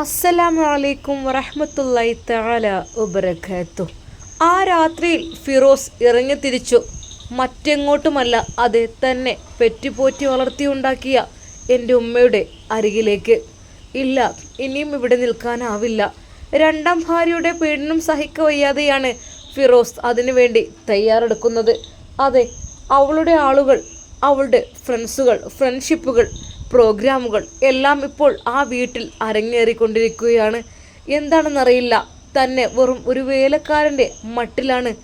അസ്സലാമു അലൈക്കും വറഹ്മത്തുള്ളാഹി തആല വബറകാത്തു. ആ രാത്രിയിൽ ഫിറോസ് ഇറങ്ങി തിരിച്ചു മറ്റെങ്ങോട്ടുമല്ല അതെ തന്നെ പെറ്റുപോറ്റി വളർത്തിയുണ്ടാക്കിയ എന്റെ ഉമ്മയുടെ അരികിലേക്ക്. ഇല്ല ഇനിയും ഇവിടെ നിൽക്കാനാവില്ല. രണ്ടാം ഭാര്യയുടെ പീഡനം സഹിക്കവയ്യാതെയാണ് ഫിറോസ് അതിനുവേണ്ടി തയ്യാറെടുക്കുന്നത്. അതെ അവളുടെ ആളുകൾ അവളുടെ ഫ്രണ്ട്സുകൾ ഫ്രണ്ട്ഷിപ്പുകൾ പ്രോഗ്രാമുകൾ എല്ലാം ഇപ്പോൾ ആ വീട്ടിൽ അരങ്ങേറിക്കൊണ്ടിരിക്കുകയാണ്. എന്താണെന്നറിയില്ല. തന്നെ വെറും ഒരു വേലക്കാരന്റെ മട്ടിലാണ്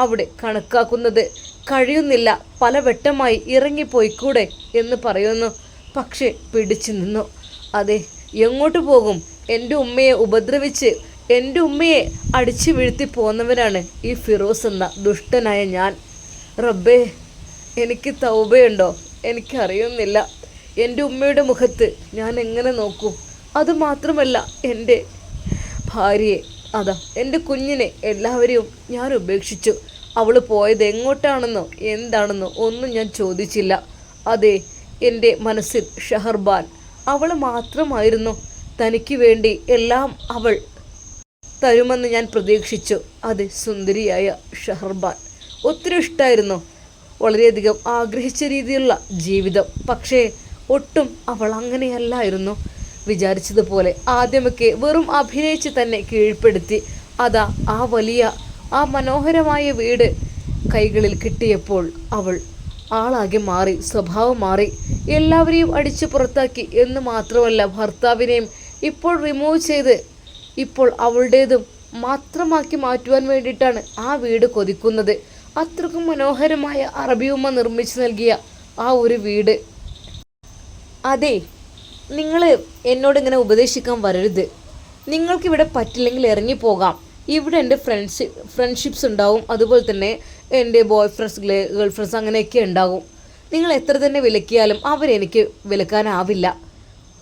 അവിടെ കണക്കാക്കുന്നത്. കഴിയുന്നില്ല. പല വെട്ടമായി ഇറങ്ങിപ്പോയിക്കൂടെ എന്ന് പറയുന്നു. പക്ഷേ പിടിച്ചു നിന്നു. അതെ എങ്ങോട്ട് പോകും? എന്റെ ഉമ്മയെ ഉപദ്രവിച്ച് എന്റെ ഉമ്മയെ അടിച്ചു വീഴ്ത്തി പോന്നവനാണ് ഈ ഫിറോസ് എന്ന ദുഷ്ടനായ ഞാൻ. റബ്ബേ എനിക്ക് തൗബയുണ്ടോ? എനിക്കറിയുന്നില്ല. എന്റെ ഉമ്മയുടെ മുഖത്ത് ഞാൻ എങ്ങനെ നോക്കും? അതുമാത്രമല്ല എന്റെ ഭാര്യയെ അതാ എന്റെ കുഞ്ഞിനെ എല്ലാവരെയും ഞാൻ ഉപേക്ഷിച്ചു. അവൾ പോയത് എങ്ങോട്ടാണെന്നോ എന്താണെന്നോ ഒന്നും ഞാൻ ചോദിച്ചില്ല. അതെ എന്റെ മനസ്സിൽ ഷഹർബാൻ അവൾ മാത്രമായിരുന്നു. തനിക്ക് വേണ്ടി എല്ലാം അവൾ തരുമെന്ന് ഞാൻ പ്രതീക്ഷിച്ചു. അതെ സുന്ദരിയായ ഷഹർബാൻ. ഒത്തിരി ഇഷ്ടമായിരുന്നു വളരെയധികം ആഗ്രഹിച്ച രീതിയിലുള്ള ജീവിതം. പക്ഷേ ഒട്ടും അവൾ അങ്ങനെയല്ലായിരുന്നു. വിചാരിച്ചതുപോലെ ആദ്യമൊക്കെ വെറും അഭിനയിച്ച് തന്നെ കീഴ്പ്പെടുത്തി. അതാ ആ വലിയ ആ മനോഹരമായ വീട് കൈകളിൽ കിട്ടിയപ്പോൾ അവൾ ആളാകെ മാറി സ്വഭാവം മാറി. എല്ലാവരെയും അടിച്ചു പുറത്താക്കി എന്ന് മാത്രമല്ല ഭർത്താവിനെയും ഇപ്പോൾ റിമൂവ് ചെയ്ത് ഇപ്പോൾ അവളുടേതും മാത്രമാക്കി മാറ്റുവാൻ വേണ്ടിയിട്ടാണ് ആ വീട് കൊതിക്കുന്നത്. അത്രക്കും മനോഹരമായ അറബിയുമ്മ നിർമ്മിച്ചു നൽകിയ ആ ഒരു വീട്. അതെ നിങ്ങൾ എന്നോട് ഇങ്ങനെ ഉപദേശിക്കാൻ വരരുത്. നിങ്ങൾക്കിവിടെ പറ്റില്ലെങ്കിൽ ഇറങ്ങിപ്പോകാം. ഇവിടെ എന്റെ ഫ്രണ്ട്സ് ഫ്രണ്ട്ഷിപ്സ് ഉണ്ടാവും. അതുപോലെ തന്നെ എന്റെ ബോയ് ഫ്രണ്ട്സ് ഗേൾ ഫ്രണ്ട്സ് അങ്ങനെയൊക്കെ ഉണ്ടാകും നിങ്ങൾ എത്ര തന്നെ വിലക്കിയാലും അവരെനിക്ക് വിലക്കാനാവില്ല.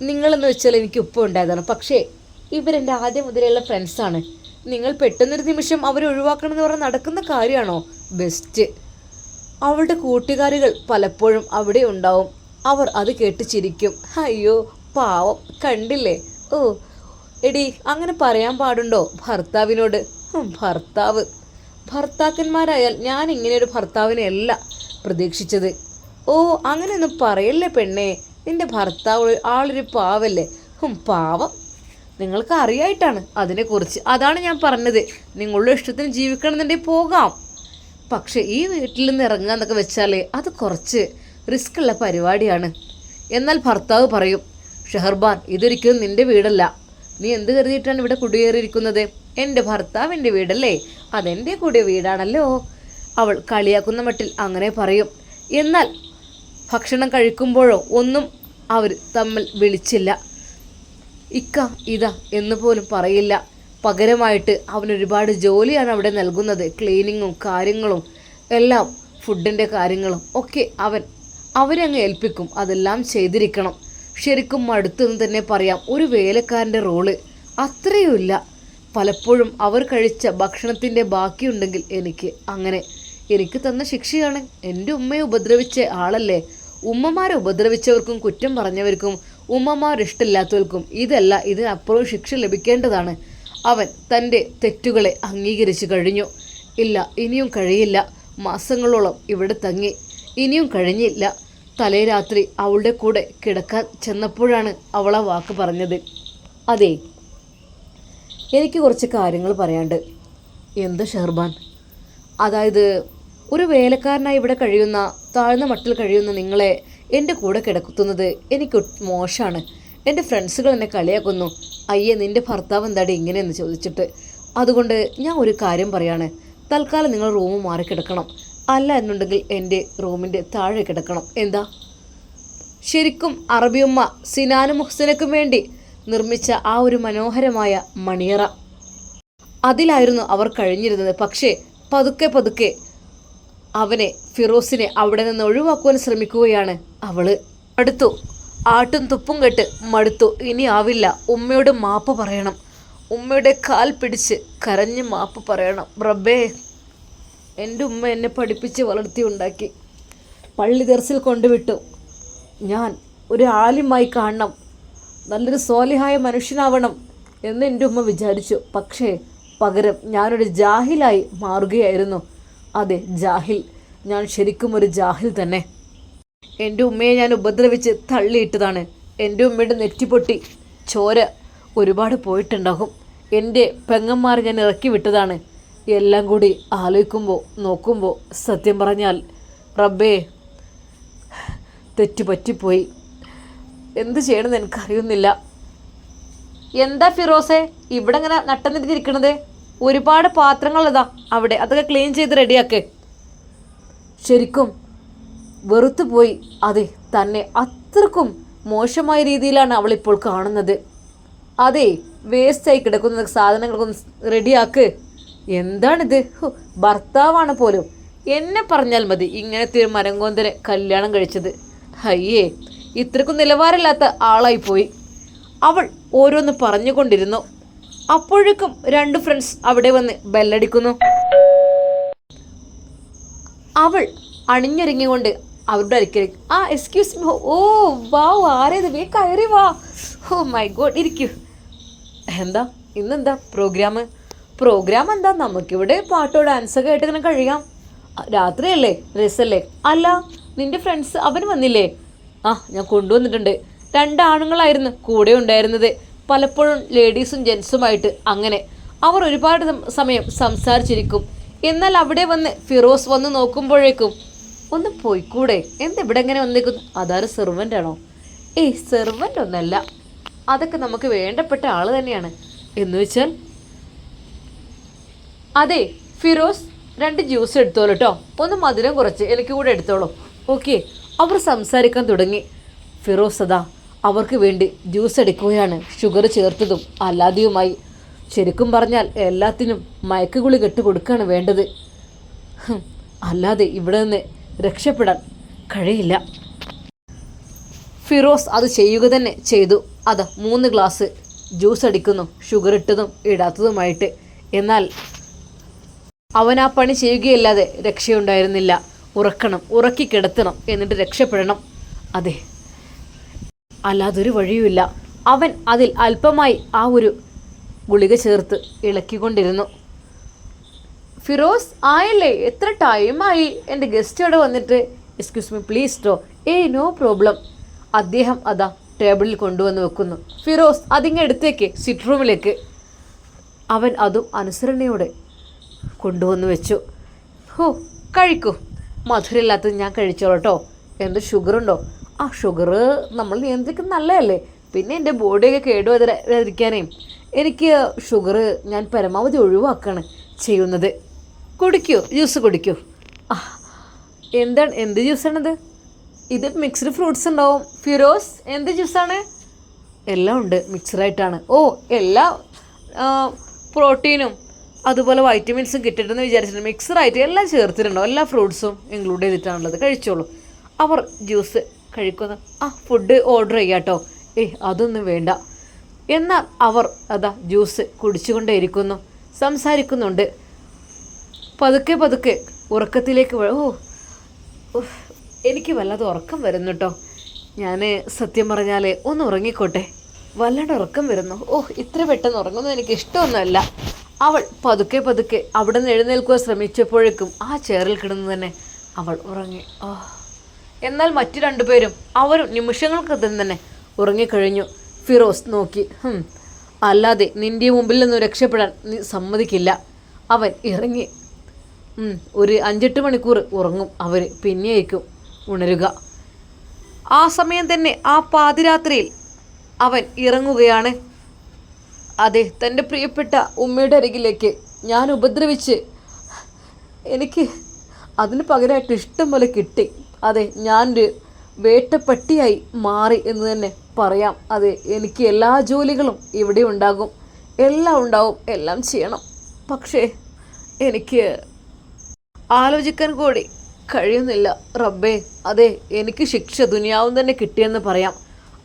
നിങ്ങളെന്ന് വെച്ചാൽ എനിക്ക് ഉപ്പ് ഉണ്ടായതാണ്. പക്ഷേ ഇവരെന്റെ ആദ്യം മുതലുള്ള ഫ്രണ്ട്സാണ് നിങ്ങൾ പെട്ടെന്നൊരു നിമിഷം അവരെ ഒഴിവാക്കണമെന്ന് പറഞ്ഞാൽ നടക്കുന്ന കാര്യമാണോ? ബെസ്റ്റ് അവളുടെ കൂട്ടുകാരികൾ പലപ്പോഴും അവിടെ ഉണ്ടാവും. അവർ അത് കേട്ട് ചിരിക്കും അയ്യോ പാവം കണ്ടില്ലേ? ഓ എടി അങ്ങനെ പറയാൻ പാടുണ്ടോ ഭർത്താവിനോട്? ഭർത്താവ്. ഭർത്താക്കന്മാരായാൽ ഞാൻ ഇങ്ങനെ ഒരു ഭർത്താവിനെ അല്ല പ്രതീക്ഷിച്ചത്. ഓ അങ്ങനെയൊന്നും പറയല്ലേ പെണ്ണേ? നിന്റെ ഭർത്താവ് ആളൊരു പാവല്ലേ? ഹും പാവം. നിങ്ങൾക്ക് അറിയായിട്ടാണ് അതിനെക്കുറിച്ച്. അതാണ് ഞാൻ പറഞ്ഞത്. നിങ്ങളുടെ ഇഷ്ടത്തിന് ജീവിക്കണമെന്നുണ്ടെങ്കിൽ പോകാം. പക്ഷേ ഈ വീട്ടിൽ നിന്ന് ഇറങ്ങുക എന്നൊക്കെ വെച്ചാൽ അത് കുറച്ച് റിസ്ക് ഉള്ള പരിപാടിയാണ്. എന്നാൽ ഭർത്താവ് പറയും ഷെഹർബാൻ ഇതൊരിക്കലും നിന്റെ വീടല്ല. നീ എന്ത് കരുതിയിട്ടാണ് ഇവിടെ കുടിയേറിയിരിക്കുന്നത്? എന്റെ ഭർത്താവിന്റെ വീടല്ലേ? അതെന്റെ കൂടിയ വീടാണല്ലോ. അവൾ കളിയാക്കുന്ന മട്ടിൽ അങ്ങനെ പറയും. എന്നാൽ ഭക്ഷണം കഴിക്കുമ്പോഴോ ഒന്നും അവർ തമ്മിൽ വിളിച്ചില്ല. ഇക്ക ഇതാ എന്ന് പോലും പറയില്ല. പകരമായിട്ട് അവനൊരുപാട് ജോലിയാണ് അവിടെ നൽകുന്നത്. ക്ലീനിങ്ങും കാര്യങ്ങളും എല്ലാം ഫുഡിന്റെ കാര്യങ്ങളും ഒക്കെ അവൻ അവരെ അങ്ങ് ഏൽപ്പിക്കും. അതെല്ലാം ചെയ്തിരിക്കണം. ശരിക്കും മടുത്തെന്ന് തന്നെ പറയാം. ഒരു വേലക്കാരന്റെ റോൾ അത്രയുമില്ല. പലപ്പോഴും അവർ കഴിച്ച ഭക്ഷണത്തിന്റെ ബാക്കിയുണ്ടെങ്കിൽ എനിക്ക് അങ്ങനെ. എനിക്ക് തന്ന ശിക്ഷയാണ്. എന്റെ ഉമ്മയെ ഉപദ്രവിച്ച ആളല്ലേ? ഉമ്മമാരെ ഉപദ്രവിച്ചവർക്കും കുറ്റം പറഞ്ഞവർക്കും ഉമ്മമാർ ഇഷ്ടമില്ലാത്തവർക്കും ഇതല്ല. ഇതിനപ്പുറം ശിക്ഷ ലഭിക്കേണ്ടതാണ്. അവൻ തന്റെ തെറ്റുകളെ അംഗീകരിച്ചു കഴിഞ്ഞു. ഇല്ല ഇനിയും കഴിയില്ല. മാസങ്ങളോളം ഇവിടെ തങ്ങി. ഇനിയും കഴിഞ്ഞില്ല. തലേ രാത്രി അവളുടെ കൂടെ കിടക്കാൻ ചെന്നപ്പോഴാണ് അവൾ ആ വാക്ക് പറഞ്ഞത്. അതെ എനിക്ക് കുറച്ച് കാര്യങ്ങൾ പറയാണ്ട് എന്ത് ഷെർബാൻ? അതായത് ഒരു വേലക്കാരനായി ഇവിടെ കഴിയുന്ന താഴ്ന്ന മട്ടിൽ കഴിയുന്ന നിങ്ങളെ എന്റെ കൂടെ കിടക്കുത്തുന്നത് എനിക്ക് മോശമാണ് എന്റെ ഫ്രണ്ട്സുകൾ എന്നെ കളിയാക്കുന്നു. അയ്യേ നിന്റെ ഭർത്താവ് എന്താടി ഇങ്ങനെയെന്ന് ചോദിച്ചിട്ട്. അതുകൊണ്ട് ഞാൻ ഒരു കാര്യം പറയാണ്. തൽക്കാലം നിങ്ങൾ റൂം മാറി കിടക്കണം അല്ല എന്നുണ്ടെങ്കിൽ എന്റെ റൂമിന്റെ താഴെ കിടക്കണം. എന്താ? ശരിക്കും അറബിയമ്മ സിനാനും മുഹ്സനക്കും വേണ്ടി നിർമ്മിച്ച ആ ഒരു മനോഹരമായ മണിയറ. അതിലായിരുന്നു അവർ കഴിഞ്ഞിരുന്നത്. പക്ഷേ പതുക്കെ പതുക്കെ അവനെ ഫിറോസിനെ അവിടെ നിന്ന് ഒഴിവാക്കുവാൻ ശ്രമിക്കുകയാണ് അവൾ. അടുത്തു ആട്ടും തുപ്പും കെട്ട് മടുത്തു. ഇനി ആവില്ല ഉമ്മയോട് മാപ്പ് പറയണം. ഉമ്മയുടെ കാൽ പിടിച്ച് കരഞ്ഞ് മാപ്പ് പറയണം. റബ്ബേ. എന്റെ ഉമ്മ എന്നെ പഠിപ്പിച്ച് വളർത്തി ഉണ്ടാക്കി. പള്ളി തെർസിൽ കൊണ്ടുവിട്ടു. ഞാൻ ഒരു ആലിമായി കാണണം. നല്ലൊരു സോലിഹായ മനുഷ്യനാവണം എന്ന് എന്റെ ഉമ്മ വിചാരിച്ചു. പക്ഷേ പകരം ഞാനൊരു ജാഹിലായി മാറുകയായിരുന്നു. അതെ ജാഹിൽ. ഞാൻ ശരിക്കും ഒരു ജാഹിൽ തന്നെ. എന്റെ ഉമ്മയെ ഞാൻ ഉപദ്രവിച്ച് തള്ളിയിട്ടതാണ്. എന്റെ ഉമ്മയുടെ നെറ്റിപ്പൊട്ടി ചോര ഒരുപാട് പോയിട്ടുണ്ടാകും. എന്റെ പെങ്ങന്മാർ ഞാൻ ഇറക്കി വിട്ടതാണ് എല്ലാം കൂടി ആലോചിക്കുമ്പോൾ നോക്കുമ്പോൾ സത്യം പറഞ്ഞാൽ റബ്ബേ തെറ്റുപറ്റിപ്പോയി എന്ത് ചെയ്യണമെന്ന് എനിക്കറിയുന്നില്ല. എന്താ ഫിറോസെ ഇവിടെ ഇങ്ങനെ നട്ടനിരുത്തിയിരിക്കണത് ഒരുപാട് പാത്രങ്ങൾ ഇതാ അവിടെ അതൊക്കെ ക്ലീൻ ചെയ്ത് റെഡിയാക്ക് ശരിക്കും വെറുത്തു പോയി. അതെ തന്നെ അത്രക്കും മോശമായ രീതിയിലാണ് അവളിപ്പോൾ കാണുന്നത്. അതെ വേസ്റ്റായി കിടക്കുന്ന സാധനങ്ങളൊക്കെ റെഡിയാക്ക് എന്താണിത്? ഭർത്താവാണ് പോലും. എന്നെ പറഞ്ഞാൽ മതി ഇങ്ങനത്തെ ഒരു മരങ്കോന്തനെ കല്യാണം കഴിച്ചത്. അയ്യേ ഇത്രക്കും നിലവാരമില്ലാത്ത ആളായിപ്പോയി. അവൾ ഓരോന്ന് പറഞ്ഞുകൊണ്ടിരുന്നു. അപ്പോഴേക്കും രണ്ട് ഫ്രണ്ട്സ് അവിടെ വന്ന് ബെല്ലടിക്കുന്നു. അവൾ അണിഞ്ഞൊരുങ്ങിക്കൊണ്ട് അവരുടെ അടുക്കലേക്ക് ആ എക്സ്ക്യൂസ് മി ഓ വാ ആരേത്? വേ കയറി വാ. ഓ മൈ ഗോഡ് ഇരിക്കൂ. എന്താ? ഇന്നെന്താ? പ്രോഗ്രാം പ്രോഗ്രാം എന്താ? നമുക്കിവിടെ പാട്ടോ ഡാൻസൊക്കെ ആയിട്ട് ഇങ്ങനെ കഴിയാം. രാത്രിയല്ലേ? രസല്ലേ? അല്ല നിന്റെ ഫ്രണ്ട്സ് അവൻ വന്നില്ലേ? ആ ഞാൻ കൊണ്ടുവന്നിട്ടുണ്ട്. രണ്ടാണുങ്ങളായിരുന്നു കൂടെ ഉണ്ടായിരുന്നത്. പലപ്പോഴും ലേഡീസും ജെൻസുമായിട്ട് അങ്ങനെ. അവർ ഒരുപാട് സമയം സംസാരിച്ചിരിക്കും. എന്നാൽ അവിടെ വന്ന് ഫിറോസ് വന്ന് നോക്കുമ്പോഴേക്കും ഒന്ന് പോയിക്കൂടെ? എന്താ ഇവിടെ എങ്ങനെ വന്നേക്കുന്നു? അതാരും സെർവന്റ് ആണോ? ഏയ് സെർവന്റ് ഒന്നല്ല. അതൊക്കെ നമുക്ക് വേണ്ടപ്പെട്ട ആൾ തന്നെയാണ്. എന്ന് വെച്ചാൽ അതെ ഫിറോസ് രണ്ട് ജ്യൂസ് എടുത്തോളൂ കേട്ടോ ഒന്ന് മധുരം കുറച്ച് എനിക്ക് കൂടെ എടുത്തോളൂ. ഓക്കെ അവർ സംസാരിക്കാൻ തുടങ്ങി. ഫിറോസ് അതാ അവർക്ക് വേണ്ടി ജ്യൂസ് എടുക്കുകയാണ്. ഷുഗർ ചേർത്തതും അല്ലാതെയുമായി. ശരിക്കും പറഞ്ഞാൽ എല്ലാത്തിനും മയക്കുകുളി കെട്ട് കൊടുക്കുകയാണ് വേണ്ടത്. അല്ലാതെ ഇവിടെ നിന്ന് രക്ഷപ്പെടാൻ കഴിയില്ല. ഫിറോസ് അത് ചെയ്യുക തന്നെ ചെയ്തു. അത് മൂന്ന് ഗ്ലാസ് ജ്യൂസ് അടിക്കുന്നു. ഷുഗർ ഇട്ടതും ഇടാത്തതുമായിട്ട്. എന്നാൽ അവൻ ആ പണി ചെയ്യുകയല്ലാതെ രക്ഷയുണ്ടായിരുന്നില്ല. ഉറക്കണം ഉറക്കി കിടത്തണം എന്നിട്ട് രക്ഷപ്പെടണം. അതെ അല്ലാതൊരു വഴിയുമില്ല. അവൻ അതിൽ അല്പമായി ആ ഒരു ഗുളിക ചേർത്ത് ഇളക്കിക്കൊണ്ടിരുന്നു. ഫിറോസ് ആയല്ലേ എത്ര ടൈമായി എന്റെ ഗസ്റ്റ് അവിടെ വന്നിട്ട്? എക്സ്ക്യൂസ് മീ പ്ലീസ് ഡോ ഏയ് നോ പ്രോബ്ലം അദ്ദേഹം അതാ ടേബിളിൽ കൊണ്ടുവന്ന് വെക്കുന്നു. ഫിറോസ് അതിങ്ങ് എടുത്തേക്ക് സിറ്റ് റൂമിലേക്ക് അവൻ അതും അനുസരണയോടെ കൊണ്ടുവന്ന് വെച്ചു. ഹോ കഴിക്കൂ. മധുരമില്ലാത്തത് ഞാൻ കഴിച്ചോളട്ടോ എന്ത് ഷുഗറുണ്ടോ ആ ഷുഗർ നമ്മൾ നിയന്ത്രിക്കുന്നത് നല്ലതല്ലേ? പിന്നെ എന്റെ ബോഡിയൊക്കെ കേടുവരാതിരിക്കാനേ എനിക്ക് ഷുഗർ ഞാൻ പരമാവധി ഒഴിവാക്കാണ് ചെയ്യുന്നത്. കുടിക്കൂ ജ്യൂസ് കുടിക്കൂ. ആ എന്താണ് എന്ത് ജ്യൂസാണിത് ഇത് മിക്സ്ഡ് ഫ്രൂട്ട്സ് ഉണ്ടാവും. ഫിറോസ് എന്ത് ജ്യൂസാണ് എല്ലാം ഉണ്ട് മിക്സറായിട്ടാണ് ഓ എല്ലാ പ്രോട്ടീനും അതുപോലെ വൈറ്റമിൻസും കിട്ടിയിട്ടെന്ന് വിചാരിച്ചിട്ടുണ്ട്. മിക്സറായിട്ട് എല്ലാം ചേർത്തിട്ടുണ്ടോ. എല്ലാ ഫ്രൂട്ട്സും ഇൻക്ലൂഡ് ചെയ്തിട്ടാണുള്ളത്. കഴിച്ചോളൂ. അവർ ജ്യൂസ് കഴിക്കുന്നു. ആ ഫുഡ് ഓർഡർ ചെയ്യാട്ടോ. ഏ അതൊന്നും വേണ്ട. എന്നാൽ അവർ അതാ ജ്യൂസ് കുടിച്ചുകൊണ്ടേയിരിക്കുന്നു. സംസാരിക്കുന്നുണ്ട്. പതുക്കെ പതുക്കെ ഉറക്കത്തിലേക്ക് ഓ എനിക്ക് വല്ലാതെ ഉറക്കം വരുന്നു കേട്ടോ ഞാൻ സത്യം പറഞ്ഞാൽ ഒന്ന് ഉറങ്ങിക്കോട്ടെ. വല്ലാണ്ട് ഉറക്കം വരുന്നു. ഓ ഇത്ര പെട്ടെന്ന് ഉറങ്ങുന്നത് എനിക്ക് ഇഷ്ടമൊന്നുമല്ല. അവൾ പതുക്കെ പതുക്കെ അവിടെ നിന്ന് എഴുന്നേൽക്കുവാൻ ശ്രമിച്ചപ്പോഴേക്കും ആ ചെയറിൽ കിടന്നു തന്നെ അവൾ ഉറങ്ങി. ഓ എന്നാൽ മറ്റു രണ്ടുപേരും അവരും നിമിഷങ്ങൾക്ക് തന്നെ ഉറങ്ങിക്കഴിഞ്ഞു. ഫിറോസ് നോക്കി അല്ലാതെ നിന്റെ മുമ്പിൽ നിന്ന് രക്ഷപ്പെടാൻ നീ സമ്മതിക്കില്ല. അവൻ ഇറങ്ങി. ഒരു അഞ്ചെട്ട് മണിക്കൂർ ഉറങ്ങും അവർ പിന്നെയായിരിക്കും ഉണരുക. ആ സമയം തന്നെ ആ പാതിരാത്രിയിൽ അവൻ ഇറങ്ങുകയാണ്. അതെ തന്റെ പ്രിയപ്പെട്ട ഉമ്മയുടെ അരികിലേക്ക് ഞാൻ ഉപദ്രവിച്ച് എനിക്ക് അതിന് പകരമായിട്ട് ഇഷ്ടം പോലെ കിട്ടി. അതെ ഞാനൊരു വേട്ടപ്പട്ടിയായി മാറി എന്ന് തന്നെ പറയാം. അതെ എനിക്ക് എല്ലാ ജോലികളും ഇവിടെ ഉണ്ടാകും. എല്ലാം ഉണ്ടാവും എല്ലാം ചെയ്യണം. പക്ഷേ എനിക്ക് ആലോചിക്കാൻ കൂടി കഴിയുന്നില്ല. റബ്ബേ അതെ എനിക്ക് ശിക്ഷ ദുനിയാവും തന്നെ കിട്ടിയെന്ന് പറയാം.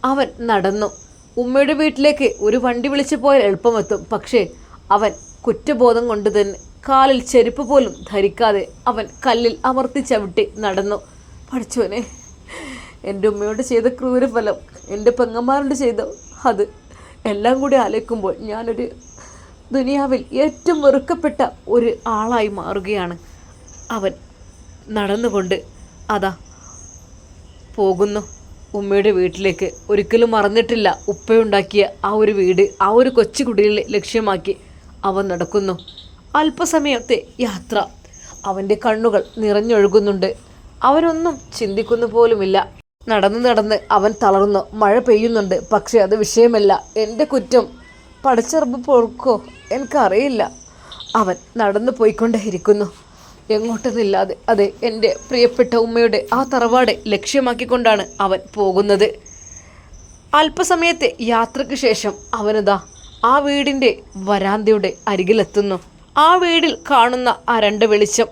അവൻ നടന്നു. ഉമ്മയുടെ വീട്ടിലേക്ക് ഒരു വണ്ടി വിളിച്ചു പോയാൽ എളുപ്പമെത്തും. പക്ഷേ അവൻ കുറ്റബോധം കൊണ്ട് തന്നെ കാലിൽ ചെരുപ്പ് പോലും ധരിക്കാതെ അവൻ കല്ലിൽ അമർത്തി ചവിട്ടി നടന്നു. പഠിച്ചോനെ എന്റെ ഉമ്മയോട് ചെയ്ത ക്രൂരഫലം എന്റെ പെങ്ങന്മാരോട് ചെയ്ത അത് എല്ലാം കൂടി ആലോചിക്കുമ്പോൾ ഞാനൊരു ദുനിയാവിൽ ഏറ്റവും വെറുക്കപ്പെട്ട ഒരു ആളായി മാറുകയാണ്. അവൻ നടന്നുകൊണ്ട് അതാ പോകുന്നു. ഉമ്മയുടെ വീട്ടിലേക്ക് ഒരിക്കലും മറന്നിട്ടില്ല ഉപ്പയുണ്ടാക്കിയ ആ ഒരു വീട് ആ ഒരു കൊച്ചു കുടിലിൽ ലക്ഷ്യമാക്കി അവൻ നടക്കുന്നു. അല്പസമയത്തെ യാത്ര. അവന്റെ കണ്ണുകൾ നിറഞ്ഞൊഴുകുന്നുണ്ട്. അവനൊന്നും ചിന്തിക്കുന്നു പോലുമില്ല. നടന്ന് നടന്ന് അവൻ തളർന്നു മഴ പെയ്യുന്നുണ്ട്. പക്ഷേ അത് വിഷയമല്ല. എന്റെ കുറ്റം പടച്ചെറുപ്പ് പൊറുക്കോ? എനിക്കറിയില്ല. അവൻ നടന്നു പോയിക്കൊണ്ടേയിരിക്കുന്നു. എങ്ങോട്ടെന്നില്ലാതെ അതെ എന്റെ പ്രിയപ്പെട്ട ഉമ്മയുടെ ആ തറവാട് ലക്ഷ്യമാക്കിക്കൊണ്ടാണ് അവൻ പോകുന്നത്. അല്പസമയത്തെ യാത്രയ്ക്ക് ശേഷം അവനതാ ആ വീടിന്റെ വരാന്തയുടെ അരികിലെത്തുന്നു. ആ വീടിൽ കാണുന്ന ആ രണ്ട് വെളിച്ചം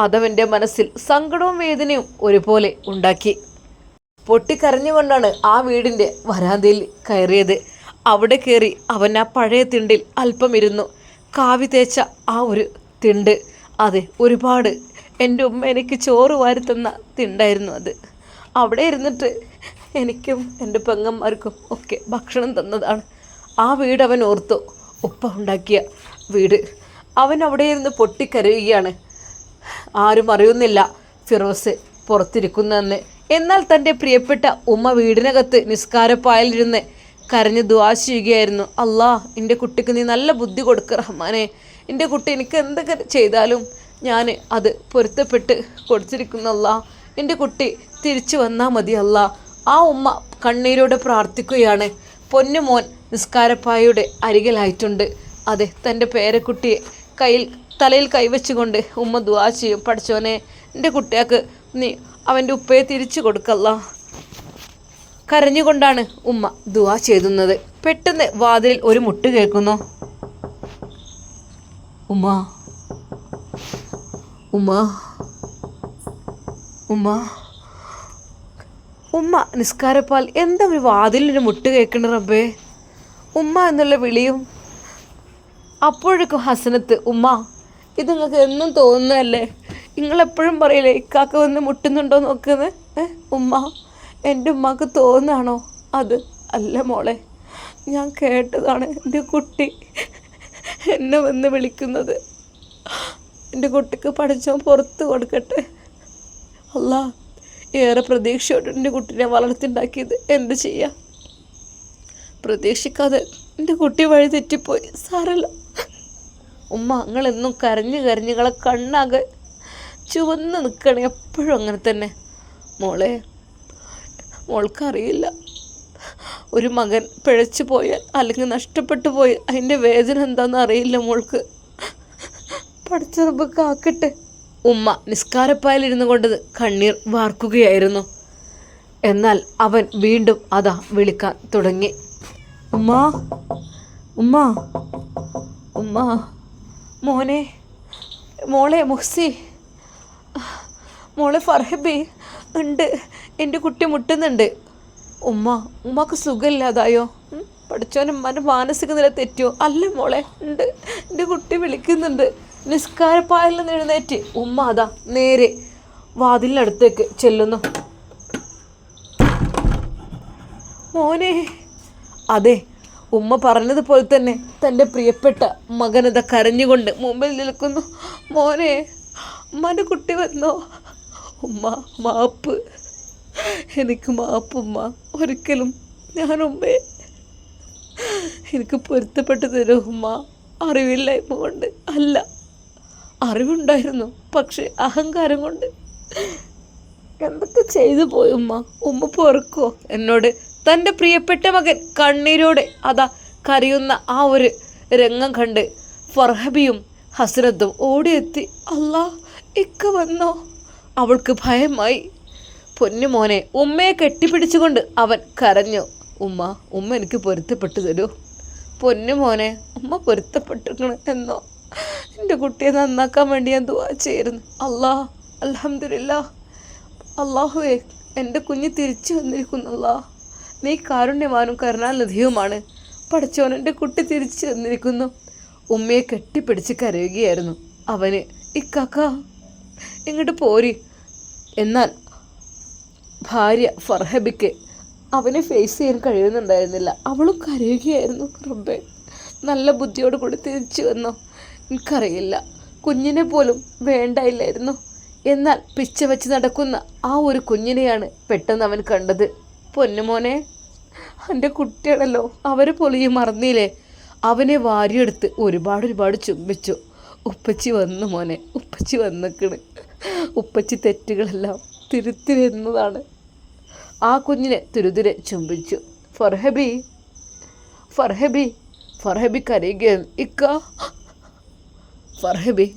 അതവന്റെ മനസ്സിൽ സങ്കടവും വേദനയും ഒരുപോലെ ഉണ്ടാക്കി. പൊട്ടിക്കരഞ്ഞുകൊണ്ടാണ് ആ വീടിന്റെ വരാന്തയിൽ കയറിയത്. അവിടെ കയറി അവൻ ആ പഴയ തിണ്ടിൽ അല്പം ഇരുന്നു. കാവി തേച്ച ആ ഒരു തിണ്ട് അതെ ഒരുപാട്. എന്റെ ഉമ്മ എനിക്ക് ചോറ് വാരി തന്ന തിണ്ടായിരുന്നു അത്. അവിടെ ഇരുന്നിട്ട് എനിക്കും എന്റെ പെങ്ങന്മാർക്കും ഒക്കെ ഭക്ഷണം തന്നതാണ്. ആ വീട് അവൻ ഓർത്തു. ഉപ്പ ഉണ്ടാക്കിയ വീട്. അവൻ അവിടെ ഇരുന്ന് പൊട്ടിക്കരയുകയാണ്. ആരും അറിയുന്നില്ല ഫിറോസ് പുറത്തിരിക്കുന്നതെന്ന് എന്നാൽ തന്റെ പ്രിയപ്പെട്ട ഉമ്മ വീടിനകത്ത് നിസ്കാരപ്പായലിരുന്ന് കരഞ്ഞ് ദുവാ ചെയ്യുകയായിരുന്നു. അല്ലാ എന്റെ കുട്ടിക്ക് നീ നല്ല ബുദ്ധി കൊടുക്കുക റഹ്മാനെ. എന്റെ കുട്ടി എനിക്ക് എന്തൊക്കെ ചെയ്താലും ഞാൻ അത് പൊരുത്തപ്പെട്ട് കൊടുത്തിരിക്കുന്നല്ല എന്റെ കുട്ടി തിരിച്ചു വന്നാൽ മതിയല്ല. ആ ഉമ്മ കണ്ണീരോടെ പ്രാർത്ഥിക്കുകയാണ്. പൊന്നുമോൻ നിസ്കാരപ്പായയുടെ അരികിലായിട്ടുണ്ട്. അതെ തന്റെ പേരക്കുട്ടിയെ കയ്യിൽ തലയിൽ കൈവച്ചുകൊണ്ട് ഉമ്മ ദുവാ ചെയ്യും. പഠിച്ചോനെ എന്റെ കുട്ടിയാക്ക് നീ അവന്റെ ഉപ്പയെ തിരിച്ചു കൊടുക്കല്ല. കരഞ്ഞുകൊണ്ടാണ് ഉമ്മ ദുവാ ചെയ്തുന്നത്. പെട്ടെന്ന് വാതിലിൽ ഒരു മുട്ട് കേൾക്കുന്നു. ഉമ്മ. ഉമ്മ. ഉമ്മ. ഉമ്മ നിസ്കാരപ്പാൽ എന്താ ഒരു വാതിലിന് മുട്ട് കേൾക്കണ റബ്ബേ? ഉമ്മ എന്നുള്ള വിളിയും അപ്പോഴേക്കും ഹസനത്ത് ഉമ്മ ഇത് നിങ്ങൾക്ക് എന്നും തോന്നുന്നതല്ലേ? നിങ്ങളെപ്പോഴും പറയില്ലേ ഇക്കാക്ക വന്ന് മുട്ടുന്നുണ്ടോ നോക്കുന്നത് ഉമ്മ എന്റെ ഉമ്മക്ക് തോന്നാണോ? അത് അല്ല മോളെ ഞാൻ കേട്ടതാണ് എന്റെ കുട്ടി. എന്നെ വന്ന് വിളിക്കുന്നത്. എന്റെ കുട്ടിക്ക് പഠിച്ചോ പുറത്ത് കൊടുക്കട്ടെ. അല്ല ഏറെ പ്രതീക്ഷയോടെ എന്റെ കുട്ടിനെ വളർത്തിണ്ടാക്കിയത്. എന്ത് ചെയ്യാം? പ്രതീക്ഷിക്കാതെ എന്റെ കുട്ടി വഴി തെറ്റിപ്പോയി. സാരല്ല. ഉമ്മ നിങ്ങളെന്നും കരഞ്ഞ് കരഞ്ഞ് കണ്ണാകെ ചുവന്ന് നിൽക്കണേ എപ്പോഴും അങ്ങനെ തന്നെ. മോളെ മോൾക്കറിയില്ല. ഒരു മകൻ പിഴച്ചു പോയാൽ അല്ലെങ്കിൽ നഷ്ടപ്പെട്ടു പോയാൽ അതിന്റെ വേദന എന്താണെന്ന് അറിയില്ല മോൾക്ക്. പഠിച്ചറബൊക്കെ ആക്കട്ടെ ഉമ്മ നിസ്കാരപ്പായലിരുന്നു കൊണ്ട് കണ്ണീർ വാർക്കുകയായിരുന്നു. എന്നാൽ അവൻ വീണ്ടും അതാ വിളിക്കാൻ തുടങ്ങി. ഉമ്മ ഉമ്മ ഉമ്മ മോനെ മോളെ മുഹ്സി. മോളെ ഫർഹബി ഉണ്ട്. എന്റെ കുട്ടി മുട്ടുന്നുണ്ട്. ഉമ്മ ഉമ്മക്ക് സുഖമില്ലാതായോ? പഠിച്ചോൻ ഉമ്മാന്റെ മാനസിക നില തെറ്റോ അല്ല മോളെ ഉണ്ട്. എന്റെ കുട്ടി വിളിക്കുന്നുണ്ട്. നിസ്കാരപ്പായലിൽ നിന്ന് എഴുന്നേറ്റ്. ഉമ്മ അതാ നേരെ. വാതിലിനടുത്തേക്ക് ചെല്ലുന്നു. മോനെ അതെ ഉമ്മ പറഞ്ഞതുപോലെ തന്നെ തന്റെ പ്രിയപ്പെട്ട മകനത കരഞ്ഞുകൊണ്ട് മുമ്പിൽ നിൽക്കുന്നു. മോനെ ഉമ്മാന്റെ കുട്ടി വന്നോ? ഉമ്മ മാപ്പ്. എനിക്ക് മാപ്പുമ്മ. ഒരിക്കലും ഞാൻ ഉമ്മേ എനിക്ക് പൊരുത്തപ്പെട്ട് തരുമ്മ അറിവില്ലായ്മ കൊണ്ട് അല്ല. അറിവുണ്ടായിരുന്നു പക്ഷെ അഹങ്കാരം കൊണ്ട്. എന്തൊക്കെ ചെയ്തു പോയി ഉമ്മ ഉമ്മ പൊറുക്കോ എന്നോട് തന്റെ പ്രിയപ്പെട്ട മകൻ കണ്ണീരോടെ അതാ കരയുന്ന ആ ഒരു രംഗം കണ്ട് ഫർഹബിയും ഹസ്രത്തും ഓടിയെത്തി. അല്ലാ ഇക്ക വന്നോ? അവൾക്ക് ഭയമായി. പൊന്നുമോനെ ഉമ്മയെ കെട്ടിപ്പിടിച്ചുകൊണ്ട് അവൻ കരഞ്ഞു. ഉമ്മ ഉമ്മ എനിക്ക് പൊരുത്തപ്പെട്ടു തരൂ. പൊന്നു പൊന്നുമോനെ ഉമ്മ പൊരുത്തപ്പെട്ടിരിക്കണം എന്നോ? എന്റെ കുട്ടിയെ നന്നാക്കാൻ വേണ്ടി ഞാൻ ദുവാ ചെയ്യുന്നു. അല്ലാ അലഹമില്ല അള്ളാഹുവേ എന്റെ കുഞ്ഞ് തിരിച്ചു വന്നിരിക്കുന്നു വന്നിരിക്കുന്നല്ലാ നീ കാരുണ്യവാനും കരുണാനിധിയുമാണ്. പഠിച്ചവൻ എന്റെ കുട്ടി തിരിച്ചു വന്നിരിക്കുന്നു. ഉമ്മയെ കെട്ടിപ്പിടിച്ച് കരയുകയായിരുന്നു. അവന് ഇക്കാക്ക ഇങ്ങോട്ട് പോരി. എന്നാൽ ഭാര്യ ഫർഹബിക്ക് അവനെ ഫേസ് ചെയ്യാൻ കഴിയുന്നുണ്ടായിരുന്നില്ല. അവളും കരയുകയായിരുന്നു. റബ്ബേ നല്ല ബുദ്ധിയോട് കൂടി തിരിച്ചു വന്നോ? എനിക്കറിയില്ല. കുഞ്ഞിനെ പോലും വേണ്ടായില്ലായിരുന്നു. എന്നാൽ പിച്ച വെച്ച് നടക്കുന്ന ആ ഒരു കുഞ്ഞിനെയാണ് പെട്ടെന്ന് അവൻ കണ്ടത്. പൊന്നുമോനെ എന്റെ കുട്ടിയാണല്ലോ. അവരെ പൊളിയും മറന്നില്ലേ? അവനെ വാരിയെടുത്ത് ഒരുപാട് ഒരുപാട് ചുംബിച്ചു. ഉപ്പച്ചി വന്നു മോനെ ഉപ്പച്ചി വന്നിക്കണ്. ഉപ്പച്ചി തെറ്റുകളെല്ലാം തിരുത്തി വരുന്നതാണ്. ആ കുഞ്ഞിനെ തുരുതുരെ ചുംബിച്ചു. ഫർഹബി ഫർഹബി ഫർഹബി കരയുകയും ഇക്ക. ഫർഹബി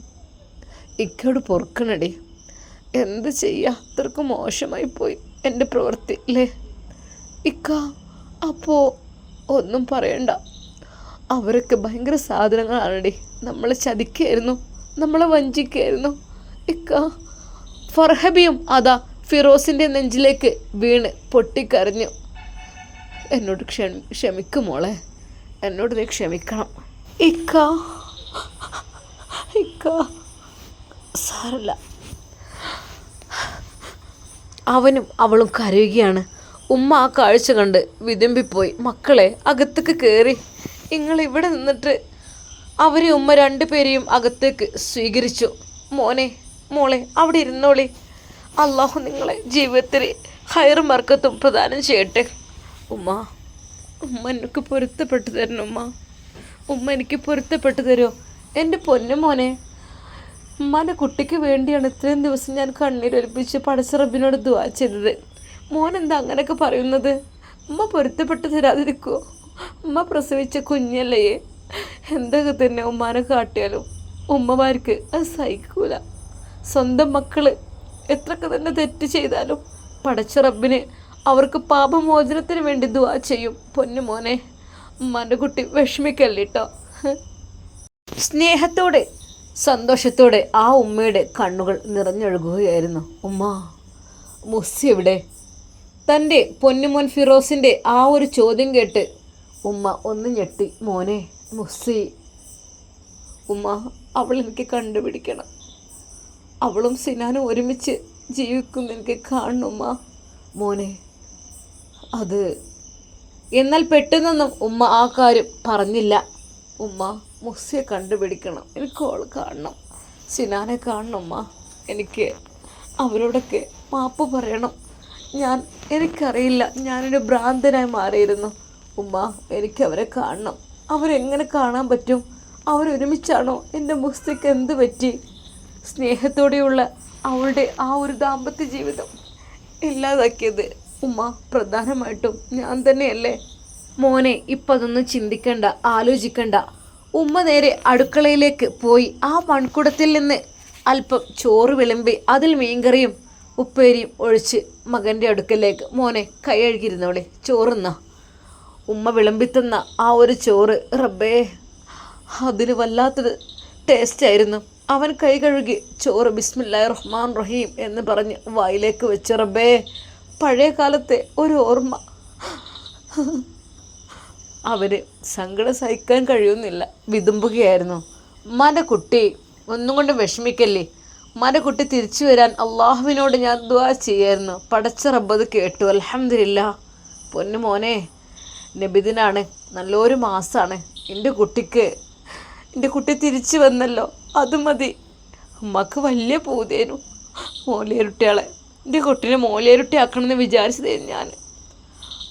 ഇക്കയോട് പൊറുക്കണടി. എന്ത് ചെയ്യാ? അത്രയ്ക്ക് മോശമായി പോയി എന്റെ പ്രവൃത്തി അല്ലേ? ഇക്ക അപ്പോൾ ഒന്നും പറയണ്ട. അവരൊക്കെ ഭയങ്കര സാധനങ്ങളാണടി. നമ്മളെ ചതിക്കായിരുന്നു നമ്മളെ വഞ്ചിക്കായിരുന്നു. ഇക്ക ഫർഹബിയും അതാ ഫിറോസിന്റെ നെഞ്ചിലേക്ക് വീണ് പൊട്ടിക്കരഞ്ഞു. എന്നോട് ക്ഷമി ക്ഷമിക്കും മോളെ. എന്നോട് നീ ക്ഷമിക്കണം. ഇക്ക. ഇക്ക. സാരല്ല. അവനും അവളും കരയുകയാണ്. ഉമ്മ ആ കാഴ്ച കണ്ട് വിതുമ്പിപ്പോയി. മക്കളെ അകത്തേക്ക് കയറി നിങ്ങൾ ഇവിടെ നിന്നിട്ട് അവരെ ഉമ്മ രണ്ടുപേരെയും അകത്തേക്ക് സ്വീകരിച്ചു. മോനെ മോളെ അവിടെ ഇരുന്നോളി. അള്ളാഹു നിങ്ങളെ ജീവിതത്തിൽ ഹയർ മർക്കത്തും പ്രദാനം ചെയ്യട്ടെ. ഉമ്മ ഉമ്മ എനിക്ക് പൊരുത്തപ്പെട്ടു തരണം ഉമ്മ. ഉമ്മ എനിക്ക് പൊരുത്തപ്പെട്ടു തരുമോ എന്റെ പൊന്നു മോനെ ഉമ്മാന്റെ കുട്ടിക്ക് വേണ്ടിയാണ് ഇത്രയും ദിവസം ഞാൻ കണ്ണീരൊലിപ്പിച്ച് പടച്ചറബിനോട് ദുവാ ചെയ്തത്. മോൻ എന്താ അങ്ങനെയൊക്കെ പറയുന്നത്? ഉമ്മ പൊരുത്തപ്പെട്ട് തരാതിരിക്കുമോ ഉമ്മ പ്രസവിച്ച കുഞ്ഞല്ലേ? എന്തൊക്കെ തന്നെ ഉമ്മാനെ കാട്ടിയാലും ഉമ്മമാർക്ക് അത് സഹിക്കൂല. സ്വന്തം മക്കൾ എത്രയൊക്കെ തന്നെ തെറ്റ് ചെയ്താലും പടച്ച റബ്ബിന് അവർക്ക് പാപമോചനത്തിന് വേണ്ടി ദുവാ ചെയ്യും. പൊന്നു മോനെ ഉമ്മാന്റെ കുട്ടി വിഷമിക്കല്ലിട്ടോ സ്നേഹത്തോടെ സന്തോഷത്തോടെ ആ ഉമ്മയുടെ കണ്ണുകൾ നിറഞ്ഞൊഴുകുകയായിരുന്നു. ഉമ്മ മുസ്സി എവിടെ? തന്റെ പൊന്നുമോൻ ഫിറോസിന്റെ ആ ഒരു ചോദ്യം കേട്ട് ഉമ്മ ഒന്ന് ഞെട്ടി. മോനെ മുസ്സി ഉമ്മ അവൾ എനിക്ക് കണ്ടുപിടിക്കണം. അവളും സിനാനും ഒരുമിച്ച് ജീവിക്കുന്ന എനിക്ക് കാണണം ഉമ്മ. മോനെ അത് എന്നാൽ പെട്ടെന്നൊന്നും ഉമ്മ ആ കാര്യം പറഞ്ഞില്ല. ഉമ്മ മുസ്സിയെ കണ്ടുപിടിക്കണം. എനിക്ക് അവൾ കാണണം. സിനാനെ കാണണം ഉമ്മ. എനിക്ക് അവരോടൊക്കെ മാപ്പ് പറയണം. ഞാൻ എനിക്കറിയില്ല. ഞാനൊരു ഭ്രാന്തനായി മാറിയിരുന്നു. ഉമ്മ എനിക്ക് അവരെ കാണണം. അവരെങ്ങനെ കാണാൻ പറ്റും? അവരൊരുമിച്ചാണോ? എന്റെ മുസ്തിക്ക് എന്ത് പറ്റി? സ്നേഹത്തോടെയുള്ള അവളുടെ ആ ഒരു ദാമ്പത്യ ജീവിതം ഇല്ലാതാക്കിയത്. ഉമ്മ പ്രധാനമായിട്ടും ഞാൻ തന്നെയല്ലേ? മോനെ ഇപ്പം അതൊന്നും ചിന്തിക്കണ്ട ആലോചിക്കണ്ട. ഉമ്മ നേരെ അടുക്കളയിലേക്ക് പോയി ആ മൺകുടത്തിൽ നിന്ന് അല്പം ചോറ് വിളമ്പി അതിൽ മീൻകറിയും ഉപ്പേരിയും ഒഴിച്ച് മകന്റെ അടുക്കലേക്ക്. മോനെ കൈ കഴുകിയിരുന്നോളെ ചോറുന്ന. ഉമ്മ വിളമ്പിത്തന്ന ആ ഒരു ചോറ് റബ്ബേ അതിന് വല്ലാത്തൊരു ടേസ്റ്റായിരുന്നു അവൻ കൈ കഴുകി ചോറ് ബിസ്മില്ലാ റഹ്മാൻ റഹീം എന്ന് പറഞ്ഞ് വായിലേക്ക് വെച്ച് റബ്ബേ പഴയ കാലത്തെ ഒരു ഓർമ്മ. അവന് സങ്കടം സഹിക്കാൻ കഴിയുന്നില്ല. വിതുമ്പുകയായിരുന്നു. മന കുട്ടി ഒന്നും കൊണ്ട് വിഷമിക്കല്ലേ? മനക്കുട്ടി കുട്ടി തിരിച്ചു വരാൻ അള്ളാഹുവിനോട് ഞാൻ ദുവാ ചെയ്യായിരുന്നു. പടച്ച റബ്ബത് കേട്ടു. അലഹമില്ല പൊന്നു മോനെ നബിദിനാണ്. നല്ലൊരു മാസമാണ് എന്റെ കുട്ടിക്ക് എന്റെ കുട്ടി തിരിച്ചു വന്നല്ലോ. അത് മതി. അമ്മയ്ക്ക് വലിയ പൂതേനു. മോലേരുട്ടിയാളെ എന്റെ കുട്ടീനെ മോലേരുട്ടി ആക്കണമെന്ന് വിചാരിച്ചതായിരുന്നു ഞാൻ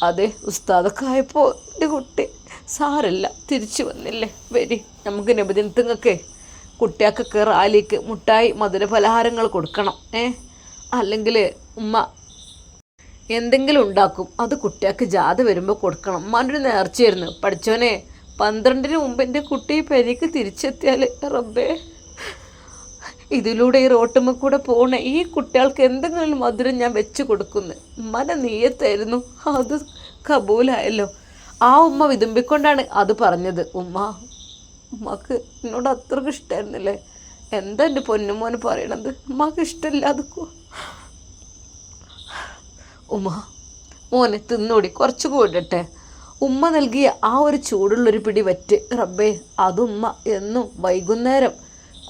അതെ ഉസ്താദൊക്കെ ആയപ്പോൾ എന്റെ കുട്ടി സാരല്ല തിരിച്ചു വന്നില്ലേ. വരി നമുക്ക് നബിദിനത്തിങ്ങൊക്കെ കുട്ടികൾക്കൊക്കെ റാലിക്ക് മുട്ടായി മധുര പലഹാരങ്ങൾ കൊടുക്കണം ഏ? അല്ലെങ്കിൽ ഉമ്മ എന്തെങ്കിലും ഉണ്ടാക്കും അത് കുട്ടികൾക്ക് ജാഥ വരുമ്പോൾ കൊടുക്കണം. ഉമ്മാന്റെ നേർച്ചയായിരുന്നു. പഠിച്ചോനെ പന്ത്രണ്ടിന് മുമ്പ് എന്റെ കുട്ടി പെരിക്ക് തിരിച്ചെത്തിയാൽ റബ്ബേ. ഇതിലൂടെ ഈ റോട്ടുമ്മ കൂടെ പോണ. ഈ കുട്ടികൾക്ക് എന്തെങ്കിലും മധുരം ഞാൻ വെച്ചു കൊടുക്കുന്നു. മന നീയത്തായിരുന്നു അത് കബൂലായല്ലോ. ആ ഉമ്മ വിതുമ്പിക്കൊണ്ടാണ് അത് പറഞ്ഞത്. ഉമ്മ ഉമ്മക്ക് എന്നോട് അത്രയ്ക്ക് ഇഷ്ടമായിരുന്നില്ലേ എന്താ എന്റെ പൊന്നുമോന് പറയണത്? ഉമ്മക്ക് ഇഷ്ടമില്ല അത് ഉമ്മ മോനെ തിന്നോടി. കുറച്ച് കൂടട്ടെ. ഉമ്മ നൽകിയ ആ ഒരു ചൂടുള്ളൊരു പിടി വറ്റ്. റബ്ബേ അതുമ്മ എന്നും വൈകുന്നേരം